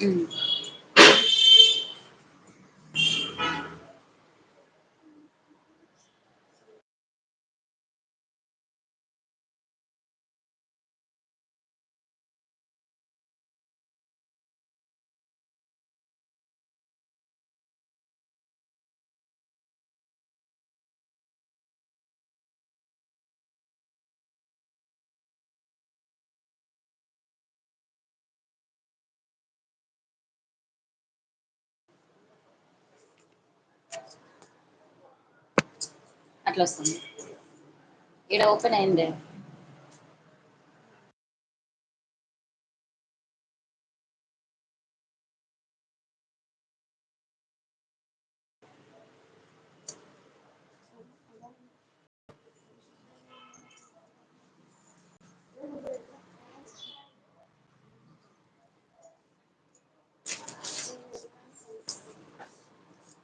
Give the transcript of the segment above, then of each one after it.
Mm. అట్లా వస్తుంది ఈడ ఓపెన్ అయింది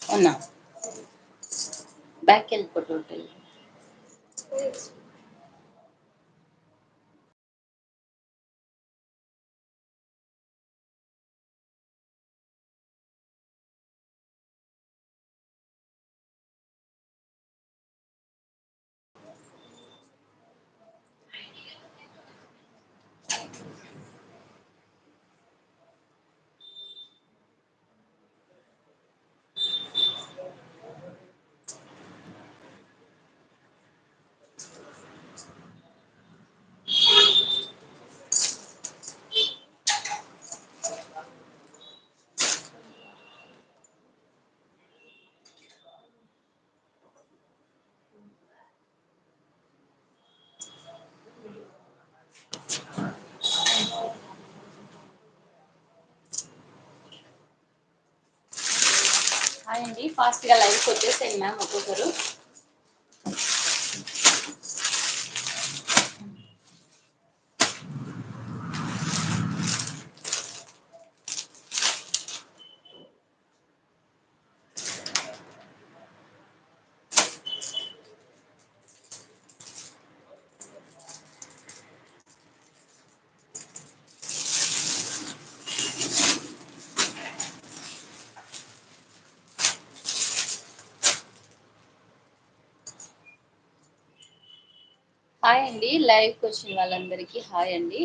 అవునా బ్యాక్ వెళ్ళిపో టోటల్ హాయ్ అండి ఫాస్ట్గా లైఫ్ లైవ్కి వచ్చేసేయండి మ్యామ్ ఒక్కొక్కరు. హాయ్ అండి. లైవ్కి వచ్చిన వాళ్ళందరికీ హాయ్ అండి.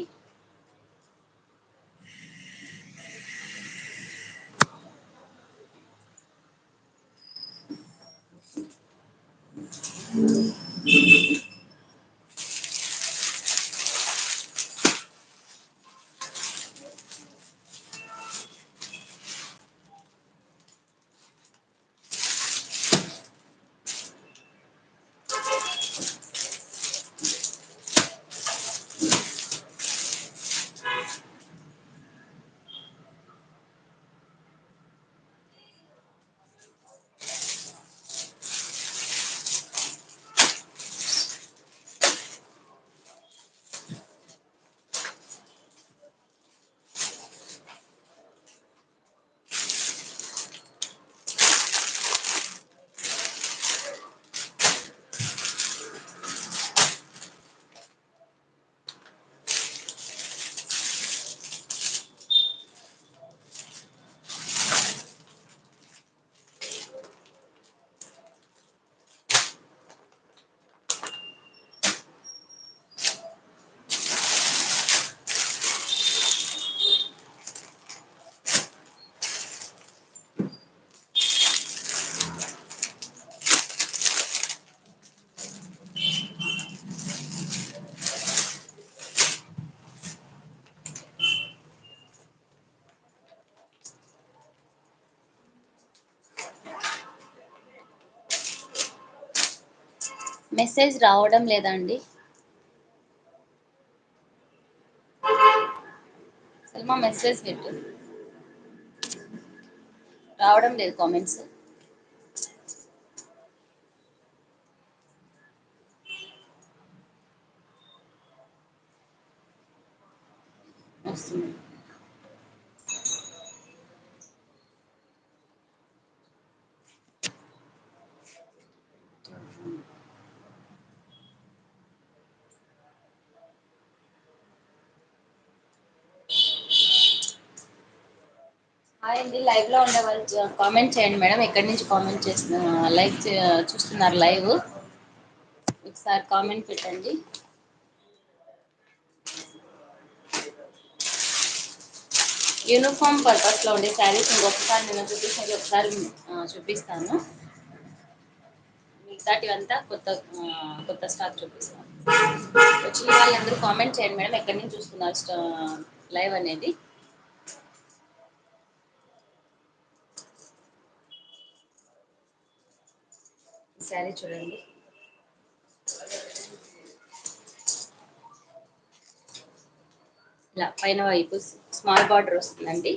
మెసేజ్ రావడం లేదా అండి సల్మా మెసేజ్ పెట్టు. రావడం లేదు కామెంట్స్. వస్తుంది. హాయ్ అండి లైవ్లో ఉండే వాళ్ళు కామెంట్ చేయండి మేడం. ఎక్కడి నుంచి కామెంట్ చేస్తు లైవ్ చూస్తున్నారు లైవ్. ఒకసారి కామెంట్ పెట్టండి. యూనిఫామ్ పర్పస్లో ఉండే శారీస్ ఇంకొకసారి నేను చూపించండి ఒకసారి చూపిస్తాను. మిగతాటి అంతా కొత్త కొత్త స్టాక్ చూపిస్తాను. వచ్చిన వాళ్ళందరూ కామెంట్ చేయండి మేడం. ఎక్కడి నుంచి చూస్తున్నారు లైవ్ అనేది? శారీ చూడండి. ఇలా పైన వైపు స్మాల్ బార్డర్ వస్తుందండి.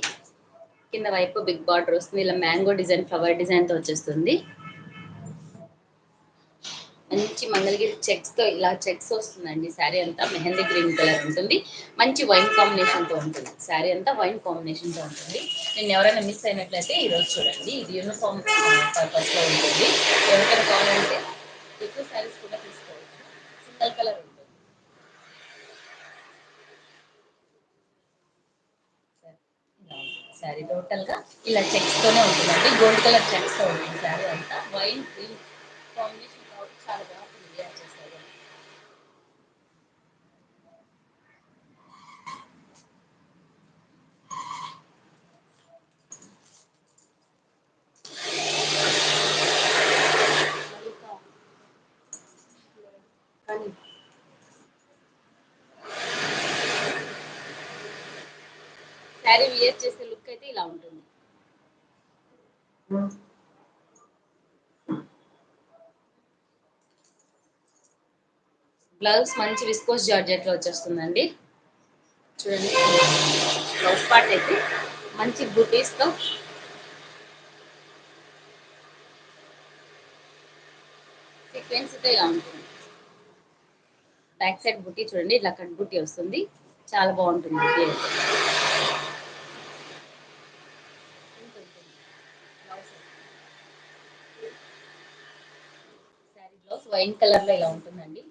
కింద వైపు బిగ్ బార్డర్ వస్తుంది. ఇలా మ్యాంగో డిజైన్ ఫ్లవర్ డిజైన్తో వచ్చేస్తుంది. మంచి మంగళగిరి చెక్స్తో ఇలా చెక్స్ వస్తుందండి. శారీ అంతా మెహందీ గ్రీన్ కలర్ ఉంటుంది. మంచి వైన్ కాంబినేషన్తో ఉంటుంది. శారీ అంతా వైన్ కాంబినేషన్తో ఉంటుంది. నేను ఎవరైనా మిస్ అయినట్లయితే ఈ రోజు చూడండి. ఇది యూనిఫామ్ పర్పస్లో ఉంటుంది. ఎవరికైనా కావాలంటే ఎక్కువ శారీస్ కూడా తీసుకోవచ్చు. సింగల్ కలర్ ఉంటుంది. శారీ టోటల్గా ఇలా చెక్స్ తోనే ఉంటుందండి. గోల్డ్ కలర్ చెక్స్తో ఉంటుంది శారీ అంతా. వైన్ గ్రీన్ కాంబినేషన్ కాబట్టి చాలా బాగుంటుంది వేర్ చేసేది కానీ శారీ వియర్ చేసే లుక్ అయితే ఇలా ఉంటుంది బ్లౌజ్ మంచి విస్కోస్ జార్జెట్లో వచ్చేస్తుందండి. చూడండి. బ్లౌజ్ పార్ట్ అయితే మంచి బుటీస్తో సీక్వెన్స్ ఇలా ఉంటుంది. బ్యాక్ సైడ్ బుట్టి చూడండి ఇలా కట్ బుట్టి వస్తుంది. చాలా బాగుంటుంది బుట్టి అయితే శారీ బ్లౌజ్ వైన్ కలర్లో ఇలా ఉంటుందండి?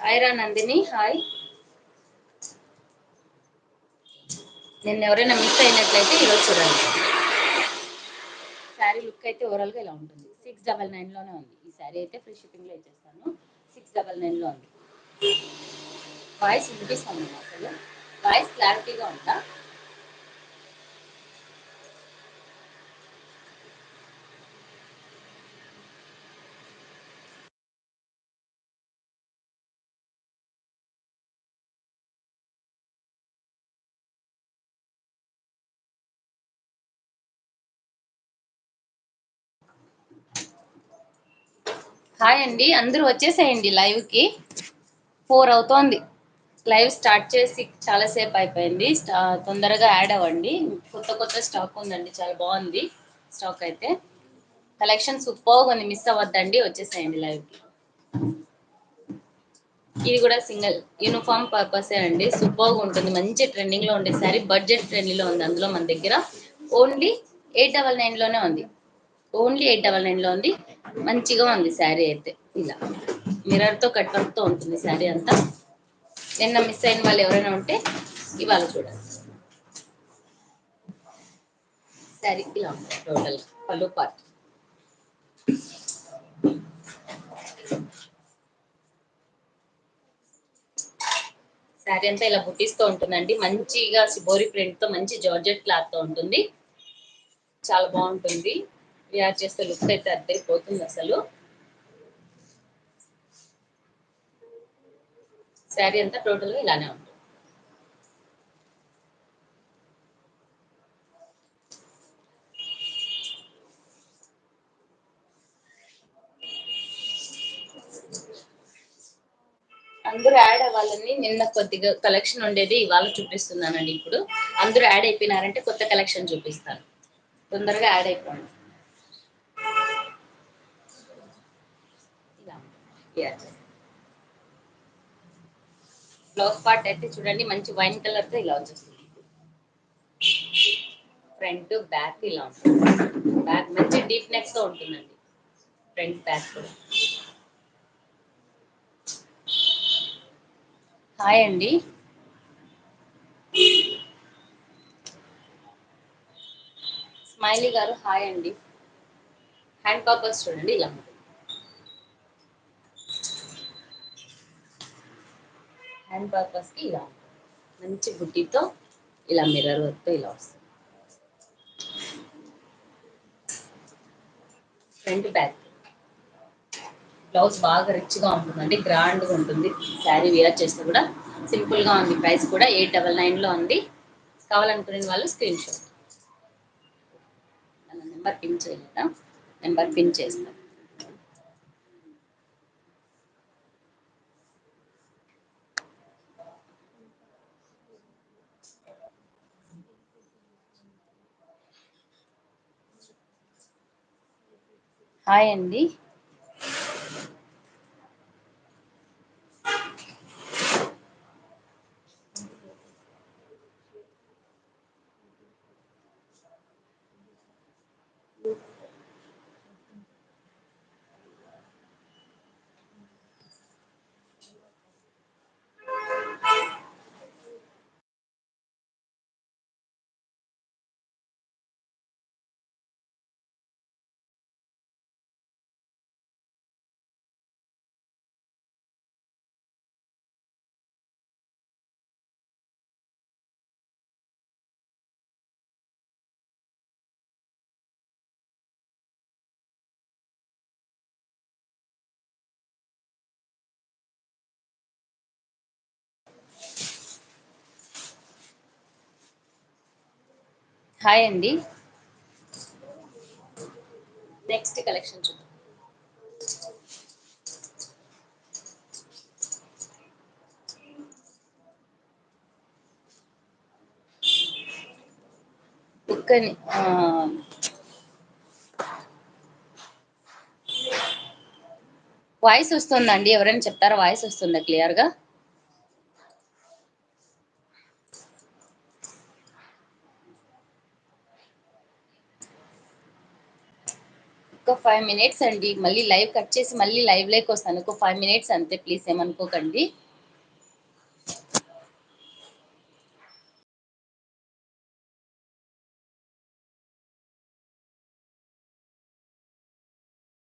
హాయ్ రా నందిని హాయ్. నిన్న ఎవరైనా మిస్ అయినట్లయితే ఈరోజు చూడండి. శారీ లుక్ అయితే ఓవరాల్గా ఇలా ఉంటుంది? సిక్స్ డబల్ నైన్లోనే ఉంది. ఈ శారీ అయితే ఫ్రీ షిప్పింగ్లో ఇచ్చేస్తాను. సిక్స్ డబల్ నైన్లో ఉంది. వాయిస్ వినిపిస్తుంది అసలు వాయిస్ క్లారిటీగా ఉందా? హాయ్ అండి అందరూ వచ్చేసేయండి లైవ్కి ఫోర్ అవుతోంది. లైవ్ స్టార్ట్ చేసి చాలా సేపు అయిపోయింది. తొందరగా యాడ్ అవ్వండి. కొత్త కొత్త స్టాక్ ఉందండి. చాలా బాగుంది స్టాక్ అయితే. కలెక్షన్ సూపర్ ఉంది. మిస్ అవ్వద్దండి. వచ్చేసేయండి లైవ్కి. ఇది కూడా సింగిల్ యూనిఫామ్ పర్పసే అండి. సూపర్ ఉంటుంది. మంచి ట్రెండింగ్లో ఉండే సారీ బడ్జెట్ ఫ్రెండ్లీ లో ఉంది అందులో మన దగ్గర. ఓన్లీ ఎయిట్ డబల్ నైన్లోనే ఉంది. ఓన్లీ ఎయిట్ డబల్ నైన్లో ఉంది. మంచిగా ఉంది శారీ అయితే. ఇలా. మిర్రర్తో కట్ వర్క్తో ఉంటుంది శారీ అంతా. నిన్న మిస్ అయిన వాళ్ళు ఎవరైనా ఉంటే ఇవాళ చూడండి. శారీ ఇలా ఉంటుంది టోటల్ పళ్ళు పార్ట్ శారీ అంతా ఇలా బుట్టిస్తూ ఉంటుందండి. మంచిగా సిబోరి ప్రింట్తో మంచి జార్జెట్ క్లాత్తో ఉంటుంది. చాలా బాగుంటుంది. వేర్ చేస్తే లుక్ అయితే అద్దరిపోతుంది అసలు. శారీ అంతా టోటల్గా ఇలానే ఉంటుంది అందరూ యాడ్ అవ్వాలని నిన్న కొద్దిగా కలెక్షన్ ఉండేది ఇవాళ చూపిస్తున్నానండి ఇప్పుడు. అందరూ యాడ్ అయిపోయినారంటే కొత్త కలెక్షన్ చూపిస్తాను. తొందరగా యాడ్ అయిపోండి. ఇలా. Yeah. బ్లౌజ్ పార్ట్ అయితే చూడండి మంచి వైన్ కలర్తో ఇలా వచ్చేస్తుంది. ఫ్రంట్ బ్యాక్ ఇలా ఉంటుంది. బ్యాక్ మంచి డీప్ నెక్తో ఉంటుందండి. ఫ్రంట్ బ్యాక్ కూడా. హాయ్ అండి. స్మైలీ గారు హాయ్ అండి. హ్యాండ్ పాపర్స్ చూడండి ఇలా. హ్యాండ్ పర్పస్కి ఇలా మంచి బుట్టితో ఇలా మిర్రర్ వర్క్తో ఇలా వస్తుంది. ఫ్రంట్ బ్యాక్ బ్లౌజ్ బాగా రిచ్గా ఉంటుందండి గ్రాండ్గా ఉంటుంది. శారీ వేర్ చేస్తే కూడా సింపుల్గా ఉంది ప్రైస్ కూడా ఎయిట్ డబల్ నైన్లో ఉంది. కావాలనుకునే వాళ్ళు స్క్రీన్ షాట్ నెంబర్ పిన్ చేయలేదా? నెంబర్ పిన్ చేస్తాను హాయ్ అండి. హాయ్ అండి. నెక్స్ట్ కలెక్షన్ చూద్దాం. ఒక్కని వాయిస్ వస్తుందండి. ఎవరైనా చెప్తారా? వాయిస్ వస్తుందా క్లియర్గా? ఒక ఫైవ్ మినిట్స్ అండి. మళ్ళీ లైవ్ కట్ చేసి మళ్ళీ లైవ్ లైక్ వస్తాను. ఒక ఫైవ్ మినిట్స్ అంతే ప్లీజ్ ఏమనుకోకండి.